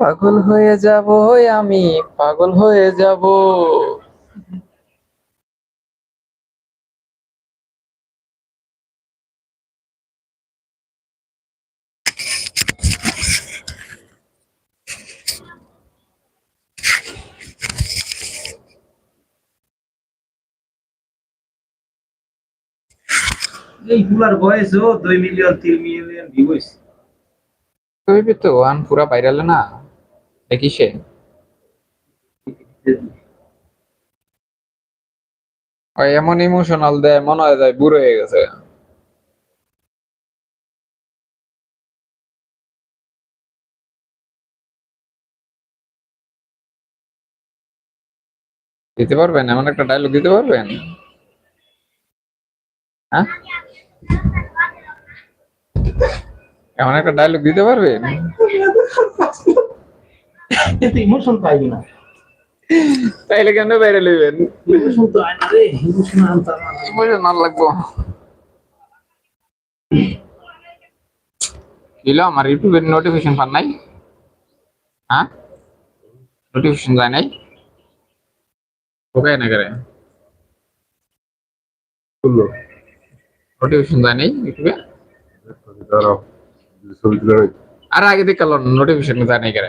পাগল হয়ে যাব আমি পাগল হয়ে যাব। এইগুলার দুই মিলিয়ন তিন মিলিয়ন ভিউ হয়েছে তো আন পুরা ভাইরাল না? দেখি সে। ওই এমন ইমোশনাল দেয় মনে হয় যায় বুড়ো হয়ে গেছে। দিতে পারবেন? এমন একটা ডায়লগ দিতে পারবেন? হ্যাঁ? এমন একটা ডায়লগ দিতে পারবে? ইমোশন পাইবি না তাইলে কেন বাইরে লইবেন? ইমোশন তো আয় না রে ইমোশন আনতাম না। লাগবো। দিল আমার ইউটিউবের নোটিফিকেশন পান নাই? হ্যাঁ? নোটিফিকেশন যায় নাই? ওকে না করে খুললো নোটিফিকেশন যায় নাই ইউটিউবে। আর আগে দেখে নোটিফিকেশন যায় নাই করে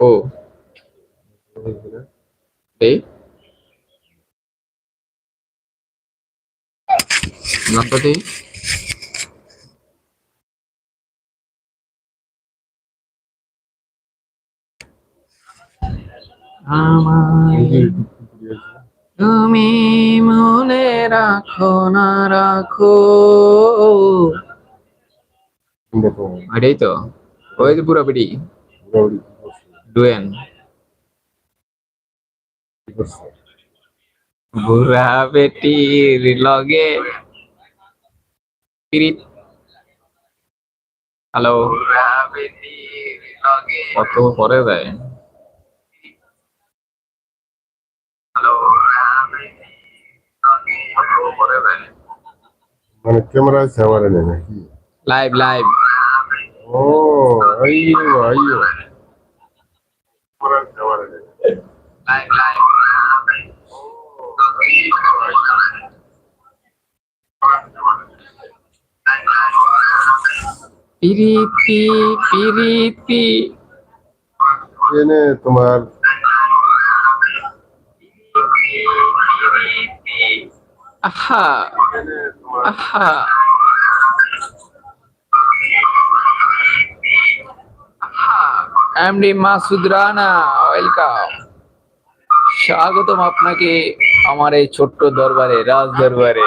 ও। এই। গণপতি আমায় তুমি মনে রাখো না রাখো? এটাই তো ওই যে পুরো পিটি মোটামুটি কি করছে? ডুয়েন? বুড়া বেটির লগে পিরিত হ্যালো। কত পরে দেয় হ্যালো। মানে ক্যামেরা আছে আমার এনে নাকি লাইভ লাইভ ও আইয়ো আইয়ো ক্যামেরা আছে আমার এনে লাইভ লাইভ পিরিতি পিরিতি এনে তোমার আহা এনে তোমার আহা এমডি মাসুদ রানা ওয়েলকাম। স্বাগতম আপনাকে আমার এই ছোট্ট দরবারে রাজ দরবারে।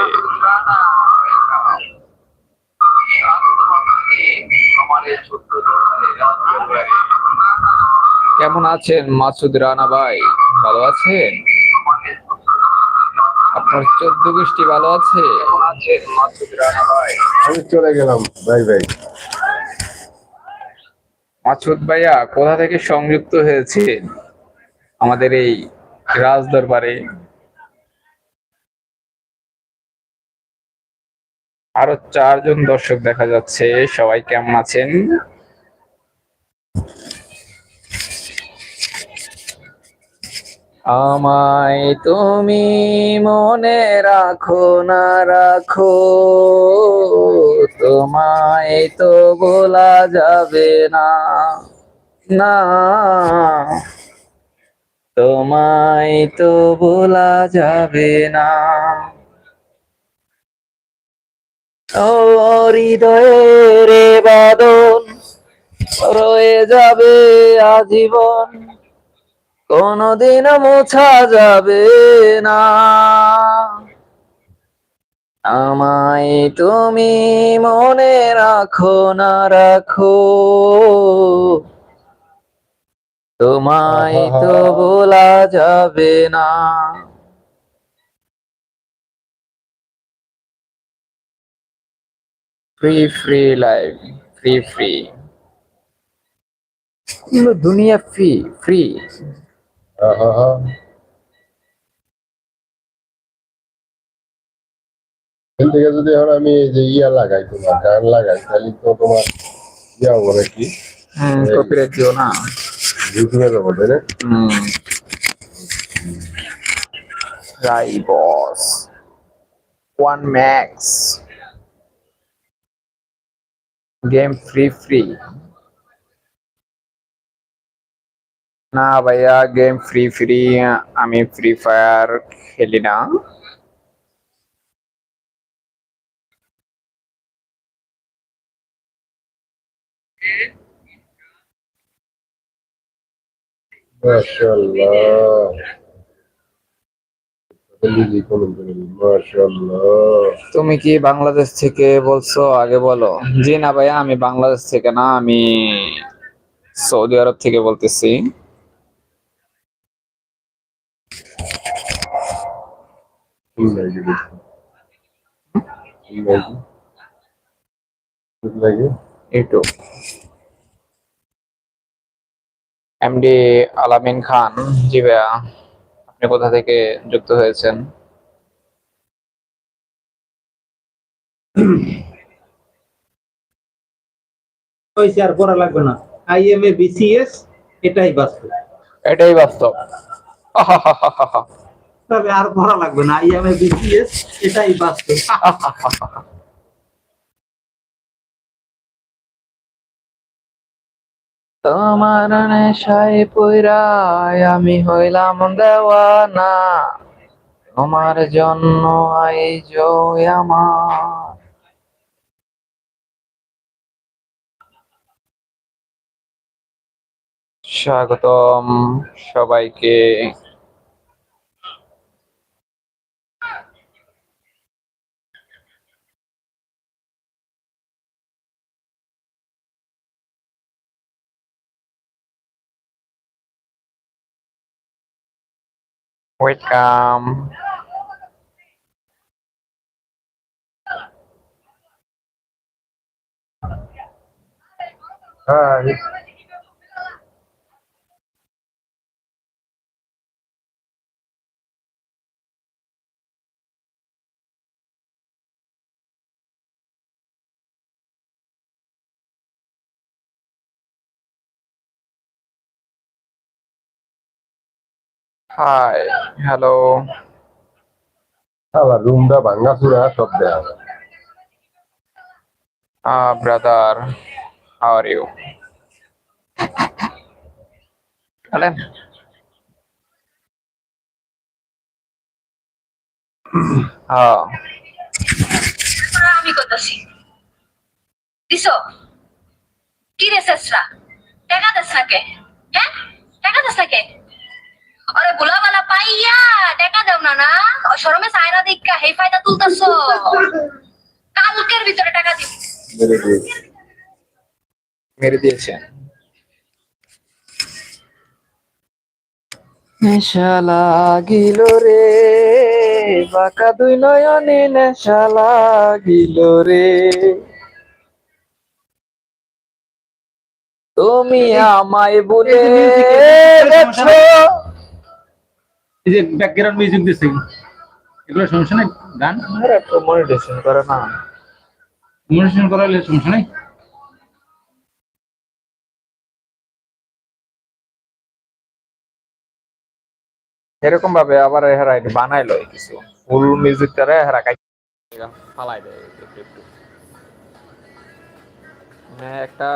কেমন আছেন মাসুদ রানা ভাই? ভালো আছেন? আপনার চোদ্দ গোষ্ঠী ভালো আছে? আমি চলে গেলাম বাই বাই। মাসুদ ভাইয়া কোথা থেকে সংযুক্ত হয়েছে আমাদের এই রাজ দরবারে আরও চারজন দর্শক দেখা যাচ্ছে সবাই কেমন আছেন? আমায় তুমি মনে রাখো, না রাখো। তোমায় তো বলা যাবে না না। তোমায় তো বলা যাবে না। ও হৃদয়ের বাদন, রয়ে যাবে আজীবন। কোনদিন মোছা যাবে না। আমায় তুমি মনে রাখো না রাখো। তোমায় তো বলা যাবে না। Free free live free free দুনিয়া ফ্রি ফ্রি এখান থেকে যদি এখন আমি এই যে ইয়া লাগাই তোমার গান লাগাই তাহলে তো তোমার ইয়া হবে নাকি? কপিরাইট দিও না। ইউটিউবে যাব তাই না? রাই boss. One max game free free না ভাইয়া গেম ফ্রি ফ্রি আমি ফ্রি ফায়ার খেলি না। তুমি কি বাংলাদেশ থেকে বলছো? আগে বলো। জি না ভাইয়া আমি বাংলাদেশ থেকে না আমি সৌদি আরব থেকে বলতেছি। এমডি আলামিন খান জি ভাইয়া আপনি কোথা থেকে যুক্ত হয়েছেন? হয়েছে আর পড়া লাগবে না। আইএমএ বিসিএস এটাই বাস্তব। এটাই বাস্তব। তবে আর পড়া লাগবে না, আইএমএ বিসিএস, এটাই বাস্তব। তোমার নেশায় পইরায় আমি হইলাম দেওয়ানা, তোমার জন্য আইজ আমার। স্বাগতম সবাইকে। ওয়েলকাম হাই হাই হ্যালো আবার রুমটা ভাঙ্গা চুরা সব দেয়া। Uh, brother how are you? বলেন হ্যাঁ আমি করতেছি দিছো? কি রে শেষরা? টাকা দেস না কে হ্যাঁ টাকা দেস না আরে বুলাবালা পাইয়া টাকা দেও না না? শরমে সায়না দিক্কা হেই ফায়দা তুলতাছো। কালকের ভিতরে টাকা দিবি। মেরে দিয়ে মেরে দিয়েছেন নেশা লাগিল রে বাঁকা দুই নয়নে নেশা লাগিল রে। তুমি আমায় বলে গেছো। এই যে ব্যাকগ্রাউন্ড মিউজিক দিছে এগুলো সমস্যা নাই? গান? মনিটেশন করে না। মনিটর করালে সমস্যা নাই? এরকম ভাবে আবার হেরা এটা বানাইলো কিছু। ফুল মিউজিক তারা হেরা কাই ফালাই দেয় একটু একটু। মানে একটা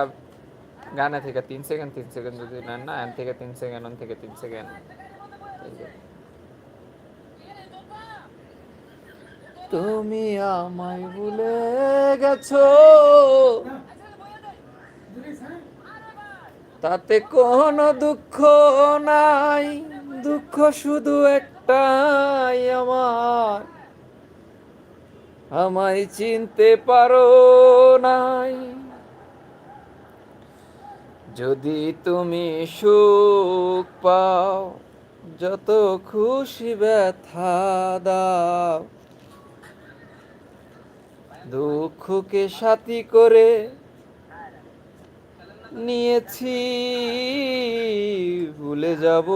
গানে থেকে তিন সেকেন্ড তিন সেকেন্ড যদি নেন না এন থেকে তিন সেকেন্ড ওন থেকে তিন সেকেন্ড তুমি আমায় ভুলে গেছো। তাতে কোনো দুঃখ নাই, দুঃখ শুধু একটাই আমার। আমায় চিনতে পারো নাই। যদি তুমি সুখ পাও, যত খুশি ব্যথা দাও। দুঃখকে সাথী করে নিয়েছি ভুলে যাব।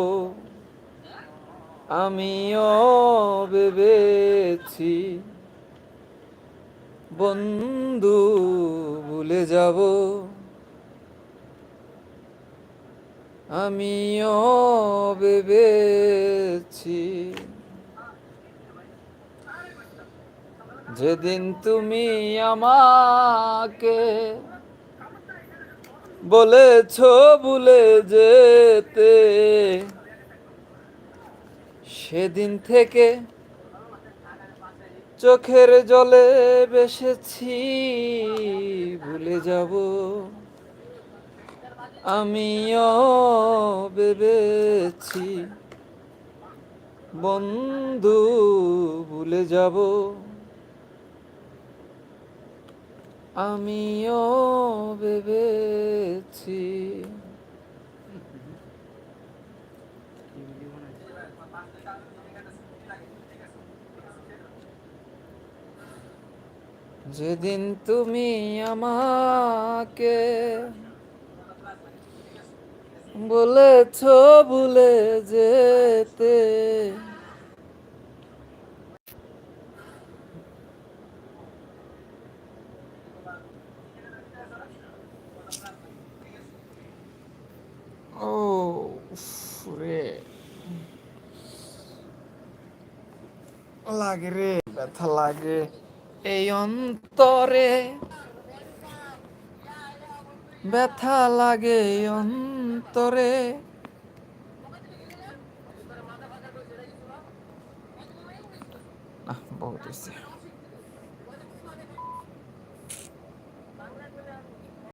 আমিও ভেবেছি বন্ধু ভুলে যাব। আমিও ভেবেছি। যেদিন তুমি আমাকে বলেছ ভুলে যেতে, সেদিন থেকে চোখের জলে বেসেছি, ভুলে যাব। আমিও ভেবেছি, বন্ধু, ভুলে যাব। আমিও ভেবেছি। যেদিন তুমি আমাকে বলেছ ভুলে যেতে ও রে লাগে রে ব্যথা লাগে এই অন্তরে ব্যথা লাগে এই অন্তরে। বহুত হয়েছে